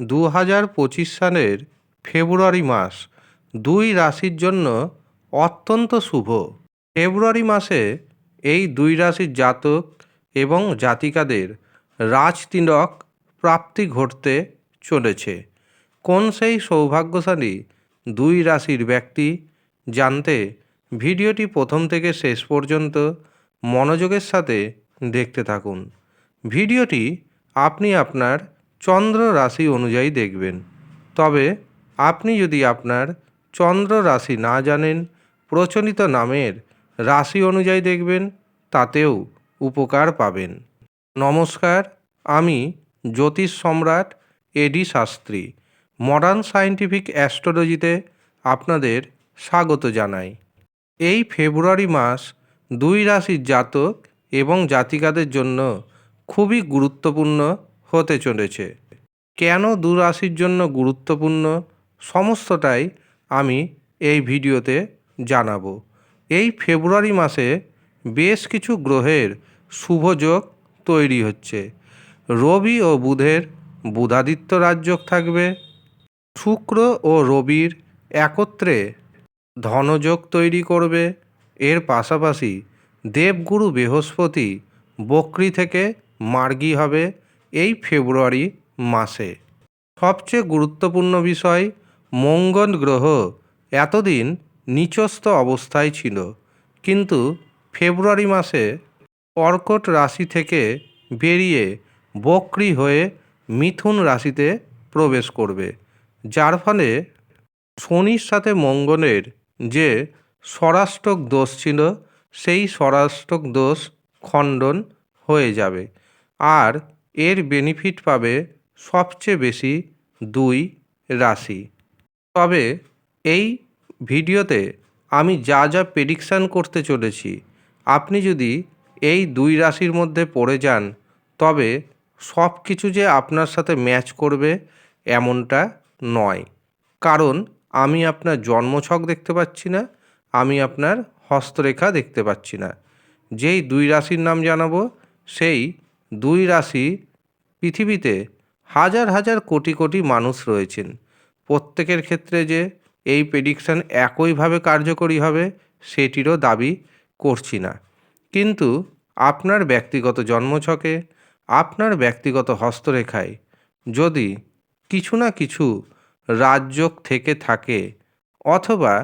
দু হাজার পঁচিশ সালের ফেব্রুয়ারি মাস দুই রাশির জন্য অত্যন্ত শুভ। ফেব্রুয়ারি মাসে এই দুই রাশির জাতক এবং জাতিকাদের রাজতিলক প্রাপ্তি ঘটতে চলেছে। কোন সেই সৌভাগ্যশালী দুই রাশির ব্যক্তি জানতে ভিডিওটি প্রথম থেকে শেষ পর্যন্ত মনোযোগের সাথে দেখতে থাকুন। ভিডিওটি আপনি আপনার চন্দ্র রাশি অনুযায়ী দেখবেন। তবে আপনি যদি আপনার চন্দ্র রাশি না জানেন, প্রচলিত নামের রাশি অনুযায়ী দেখবেন, তাতেও উপকার পাবেন। নমস্কার, আমি জ্যোতিষ সম্রাট এডি শাস্ত্রী, মডার্ন সায়েন্টিফিক অ্যাস্ট্রোলজিতে আপনাদের স্বাগত জানাই। এই ফেব্রুয়ারি মাস দুই রাশির জাতক এবং জাতিকাদের জন্য খুবই গুরুত্বপূর্ণ হতে চলেছে। কেন দু রাশির জন্য গুরুত্বপূর্ণ সমস্তটাই আমি এই ভিডিওতে জানাব। এই ফেব্রুয়ারি মাসে বেশ কিছু গ্রহের শুভযোগ তৈরি হচ্ছে। রবি ও বুধের বুধাদিত্য রাজযোগ থাকবে। শুক্র ও রবির একত্রে ধনযোগ তৈরি করবে। এর পাশাপাশি দেবগুরু বৃহস্পতি বকরি থেকে মার্গী হবে। এই ফেব্রুয়ারি মাসে। সবচেয়ে গুরুত্বপূর্ণ বিষয় মঙ্গল গ্রহ এতদিন নিচস্থ অবস্থায় ছিল। কিন্তু ফেব্রুয়ারি মাসে কর্কট রাশি থেকে বেরিয়ে বক্রি হয়ে মিথুন রাশিতে প্রবেশ করবে। যার ফলে শনির সাথে মঙ্গলের যে স্বরাষ্ট্রক দোষ ছিল, সেই স্বরাষ্ট্রক দোষ খণ্ডন হয়ে যাবে। আর এর বেনিফিট পাবে সবচেয়ে বেশি দুই রাশি। তবে এই ভিডিওতে আমি যা যা প্রেডিকশান করতে চলেছি, আপনি যদি এই দুই রাশির মধ্যে পড়ে যান, তবে সব কিছু যে আপনার সাথে ম্যাচ করবে এমনটা নয়। কারণ আমি আপনার জন্মছক দেখতে পাচ্ছি না, আমি আপনার হস্তরেখা দেখতে পাচ্ছি না। যেই দুই রাশির নাম জানাব, সেই দুই রাশি পৃথিবীতে হাজার হাজার কোটি কোটি মানুষ রয়েছেন। প্রত্যেকের ক্ষেত্রে যে এই প্রেডিকশান একইভাবে কার্যকরী হবে, সেটিরও দাবি করছি না। কিন্তু আপনার ব্যক্তিগত জন্মছকে, আপনার ব্যক্তিগত হস্তরেখায় যদি কিছু না কিছু রাজযোগ থেকে থাকে, অথবা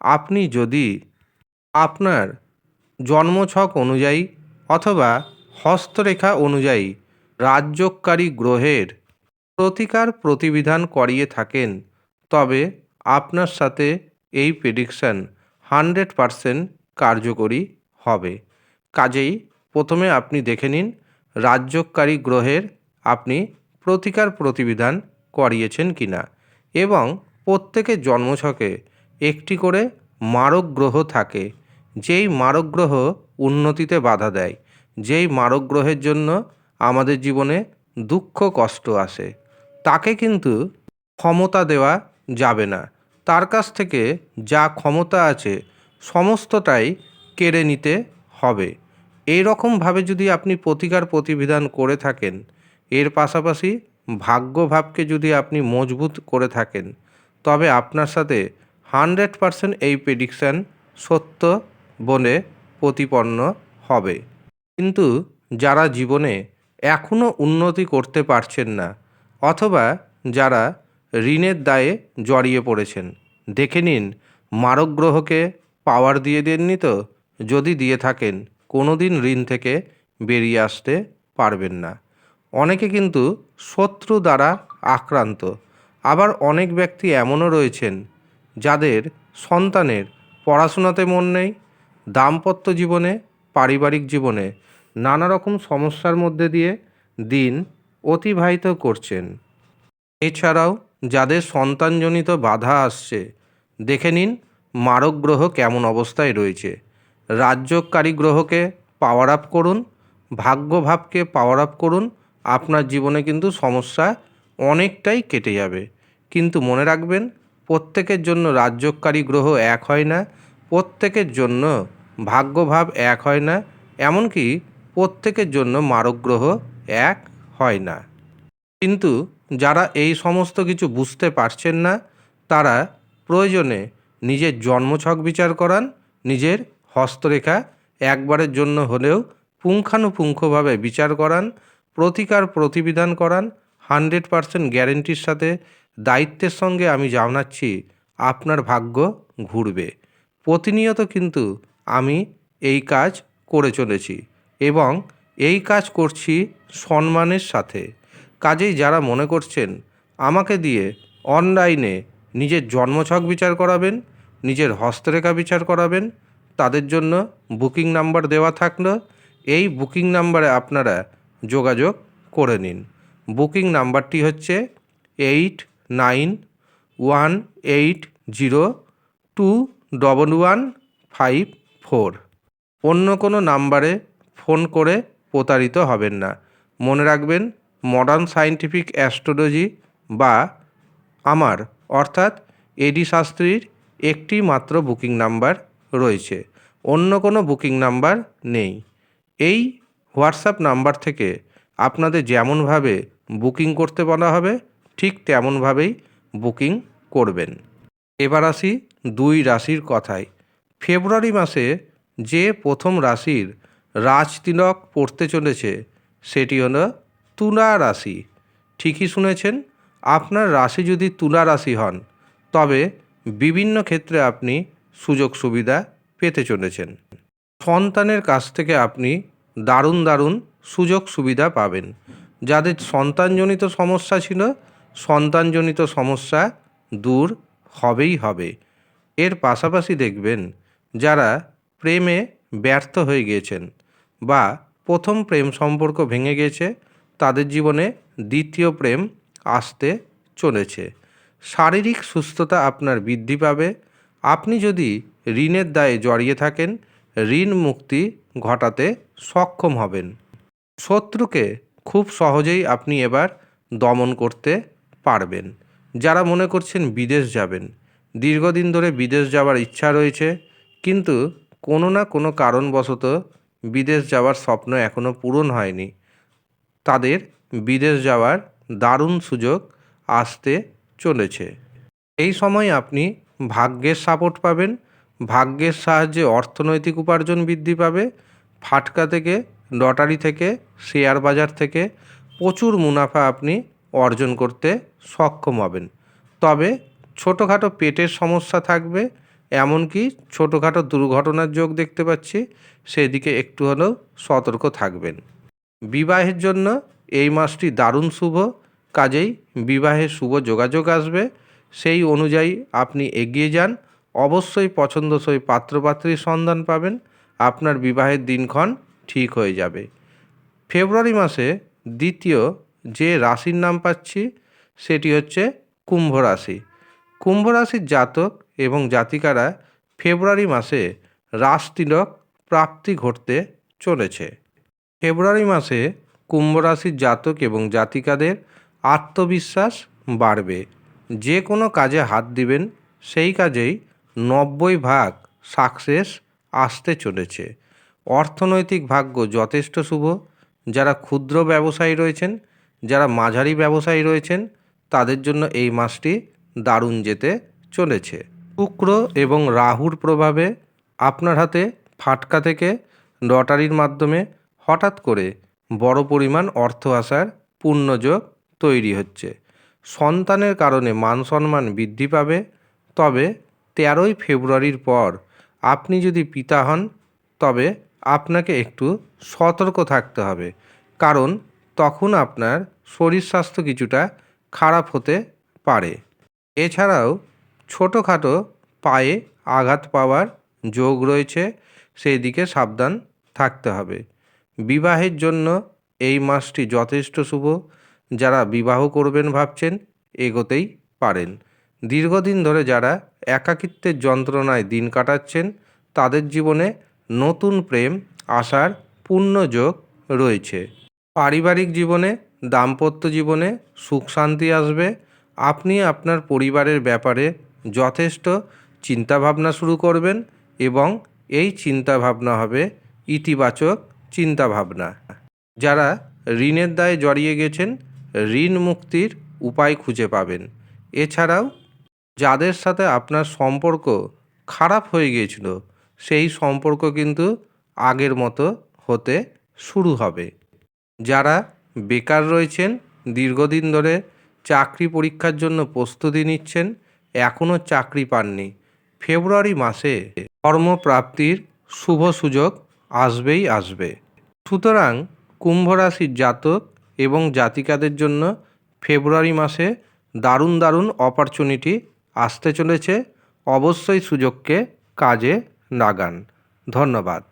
আপনি যদি আপনার জন্মছক অনুযায়ী অথবা হস্তরেখা অনুযায়ী রাজযোগকারী গ্রহের প্রতিকার প্রতিবিধান করিয়ে থাকেন। তবে আপনার সাথে এই প্রেডিকশান হান্ড্রেড পারসেন্ট কার্যকরী হবে। কাজেই প্রথমে আপনি দেখে নিন, রাজ্যকারী গ্রহের আপনি প্রতিকার প্রতিবিধান করিয়েছেন কি না এবং প্রত্যেকের জন্মছকে একটি করে মারক গ্রহ থাকে, যেই মারক গ্রহ উন্নতিতে বাধা দেয়, যেই মারক গ্রহের জন্য আমাদের জীবনে দুঃখ, কষ্ট আসে। তাকে কিন্তু ক্ষমতা দেওয়া যাবে না। তার কাছ থেকে যা ক্ষমতা আছে, সমস্তটাই কেড়ে নিতে হবে। এই যদি আপনি প্রতিকার প্রতিবিধান করে থাকেন, এর পাশাপাশি ভাগ্যভাবকে যদি আপনি মজবুত করে থাকেন, তবে আপনার সাথে হান্ড্রেড পারসেন্ট এই প্রেডিকশান সত্য বলে প্রতিপন্ন হবে। কিন্তু যারা জীবনে এখনও উন্নতি করতে পারছেন না, অথবা যারা ঋণের দায়ে জড়িয়ে পড়েছেন। দেখে নিন মারক গ্রহকে পাওয়ার দিয়ে দেননি তো? যদি দিয়ে থাকেন কোনো দিন ঋণ থেকে বেরিয়ে আসতে পারবেন না। অনেকে কিন্তু শত্রু দ্বারা আক্রান্ত। আবার অনেক ব্যক্তি এমনও রয়েছেন, যাদের সন্তানের পড়াশোনাতে মন নেই, দাম্পত্য জীবনে, পারিবারিক জীবনে নানা রকম সমস্যার মধ্যে দিয়ে দিন অতিবাহিত করছেন। এছাড়াও যাদের সন্তানজনিত বাধা আসছে, দেখে নিন মারক গ্রহ কেমন অবস্থায় রয়েছে। রাজ্যকারী গ্রহকে পাওয়ার আপ করুন, ভাগ্যভাবকে পাওয়ার আপ করুন, আপনার জীবনে কিন্তু সমস্যা অনেকটাই কেটে যাবে। কিন্তু মনে রাখবেন, প্রত্যেকের জন্য রাজ্যকারী গ্রহ এক হয় না, প্রত্যেকের জন্য ভাগ্যভাব এক হয় না, এমনকি প্রত্যেকের জন্য মারক গ্রহ এক হয় না। কিন্তু যারা এই সমস্ত কিছু বুঝতে পারছেন না, তারা প্রয়োজনে নিজের জন্মছক বিচার করান, নিজের হস্তরেখা একবারের জন্য হলেও পুঙ্খানুপুঙ্খভাবে বিচার করান, প্রতিকার প্রতিবিধান করান, হান্ড্রেড পারসেন্ট গ্যারেন্টির সাথে দায়িত্বের সঙ্গে আমি জানাচ্ছি, আপনার ভাগ্য ঘুরবে। প্রতিনিয়ত কিন্তু আমি এই কাজ করে চলেছি। এবং এই কাজ করছি সম্মানের সাথে। কাজেই যারা মনে করছেন, আমাকে দিয়ে অনলাইনে নিজের জন্মছক বিচার করাবেন, নিজের হস্তরেখা বিচার করাবেন, তাদের জন্য বুকিং নাম্বার দেওয়া থাকল। এই বুকিং নাম্বারে আপনারা যোগাযোগ করে নিন। বুকিং নাম্বারটি হচ্ছে eight nine one eight zero two double one five four. অন্য কোনো নাম্বারে ফোন করে প্রতারিত হবেন না। মনে রাখবেন মডার্ন সায়েন্টিফিক অ্যাস্ট্রোলজি বা আমার, অর্থাৎ এডি শাস্ত্রীর একটি মাত্র বুকিং নাম্বার রয়েছে। অন্য কোনো বুকিং নাম্বার নেই। এই হোয়াটসঅ্যাপ নাম্বার থেকে আপনাদের যেমনভাবে বুকিং করতে বলা হবে, ঠিক তেমনভাবেই বুকিং করবেন। এবার আসি দুই রাশির কথায়। ফেব্রুয়ারি মাসে যে প্রথম রাশির রাজতিলক পড়তে চলেছে, সেটি হলো তুলা রাশি। ঠিকই শুনেছেন, আপনার রাশি যদি তুলা রাশি হন, তবে বিভিন্ন ক্ষেত্রে আপনি সুযোগ সুবিধা পেতে চলেছেন। সন্তানের কাছ থেকে আপনি দারুণ দারুণ সুযোগ সুবিধা পাবেন। যাদের সন্তানজনিত সমস্যা ছিল, সন্তানজনিত সমস্যা দূর হবেই হবে। এর পাশাপাশি দেখবেন, যারা প্রেমে ব্যর্থ হয়ে গিয়েছেন বা প্রথম প্রেম সম্পর্ক ভেঙে গেছে, তাদের জীবনে দ্বিতীয় প্রেম আসতে চলেছে। শারীরিক সুস্থতা আপনার বৃদ্ধি পাবে। আপনি যদি ঋণের দায়ে জড়িয়ে থাকেন, ঋণ মুক্তি ঘটাতে সক্ষম হবেন। শত্রুকে খুব সহজেই আপনি এবার দমন করতে পারবেন। যারা মনে করছেন বিদেশ যাবেন, দীর্ঘদিন ধরে বিদেশ যাওয়ার ইচ্ছা রয়েছে, কিন্তু কোনো না কোনো কারণবশত বিদেশ যাওয়ার স্বপ্ন এখনও পূরণ হয়নি। তাদের বিদেশ যাওয়ার দারুণ সুযোগ আসতে চলেছে। এই সময় আপনি ভাগ্যের সাপোর্ট পাবেন, ভাগ্যের সাহায্যে অর্থনৈতিক উপার্জন বৃদ্ধি পাবে, ফাটকা থেকে লটারি থেকে শেয়ার বাজার থেকে প্রচুর মুনাফা আপনি অর্জন করতে সক্ষম হবেন। তবে ছোটোখাটো পেটের সমস্যা থাকবে এমনকি ছোটোখাটো দুর্ঘটনার যোগ দেখতে পাচ্ছি, সেদিকে একটু হলেও সতর্ক থাকবেন। বিবাহের জন্য এই মাসটি দারুণ শুভ, কাজেই বিবাহে শুভ যোগাযোগ আসবে। সেই অনুযায়ী আপনি এগিয়ে যান, অবশ্যই পছন্দসই পাত্রপাত্রীর সন্ধান পাবেন, আপনার বিবাহের দিনক্ষণ ঠিক হয়ে যাবে। ফেব্রুয়ারি মাসে দ্বিতীয় যে রাশির নাম পাচ্ছি, সেটি হচ্ছে কুম্ভ রাশি। কুম্ভ রাশির জাতক এবং জাতিকারা ফেব্রুয়ারি মাসে রাজতিলক প্রাপ্তি ঘটতে চলেছে। ফেব্রুয়ারি মাসে কুম্ভ রাশির জাতক এবং জাতিকাদের আত্মবিশ্বাস বাড়বে। যে কোনো কাজে হাত দিবেন, সেই কাজেই নব্বই ভাগ সাকসেস আসতে চলেছে। অর্থনৈতিক ভাগ্য যথেষ্ট শুভ। যারা ক্ষুদ্র ব্যবসায়ী রয়েছেন, যারা মাঝারি ব্যবসায়ী রয়েছেন, তাদের জন্য এই মাসটি দারুণ যেতে চলেছে। শুক্র এবং রাহুর প্রভাবে আপনার হাতে ফাটকা থেকে লটারির মাধ্যমে হঠাৎ করে বড় পরিমাণ অর্থ আসার পূর্ণযোগ তৈরি হচ্ছে। সন্তানের কারণে মান সম্মান বৃদ্ধি পাবে। তবে তেরোই ফেব্রুয়ারির পর আপনি যদি পিতা হন, তবে আপনাকে একটু সতর্ক থাকতে হবে। কারণ তখন আপনার শরীর স্বাস্থ্য কিছুটা খারাপ হতে পারে। এছাড়াও ছোটোখাটো পায়ে আঘাত পাওয়ার যোগ রয়েছে সেই দিকে সাবধান থাকতে হবে। বিবাহের জন্য এই মাসটি যথেষ্ট শুভ। যারা বিবাহ করবেন ভাবছেন, এগোতেই পারেন। দীর্ঘদিন ধরে যারা একাকিত্বের যন্ত্রণায় দিন কাটাচ্ছেন, তাদের জীবনে নতুন প্রেম আসার পূর্ণ যোগ রয়েছে। পারিবারিক জীবনে, দাম্পত্য জীবনে সুখ শান্তি আসবে। আপনি আপনার পরিবারের ব্যাপারে যথেষ্ট চিন্তাভাবনা শুরু করবেন এবং এই চিন্তাভাবনা হবে ইতিবাচক চিন্তাভাবনা। যারা ঋণের দায়ে জড়িয়ে গেছেন, ঋণ মুক্তির উপায় খুঁজে পাবেন। এছাড়াও, যাদের সাথে আপনার সম্পর্ক খারাপ হয়ে গিয়েছিল, সেই সম্পর্ক কিন্তু আগের মতো হতে শুরু হবে। যারা বেকার রয়েছেন, দীর্ঘদিন ধরে চাকরি পরীক্ষার জন্য প্রস্তুতি নিচ্ছেন এখনও চাকরি পাননি। ফেব্রুয়ারি মাসে কর্মপ্রাপ্তির শুভ সুযোগ আসবেই আসবে। সুতরাং কুম্ভ রাশির জাতক এবং জাতিকাদের জন্য ফেব্রুয়ারি মাসে দারুণ দারুণ অপরচুনিটি আসতে চলেছে। অবশ্যই সুযোগকে কাজে লাগান। ধন্যবাদ।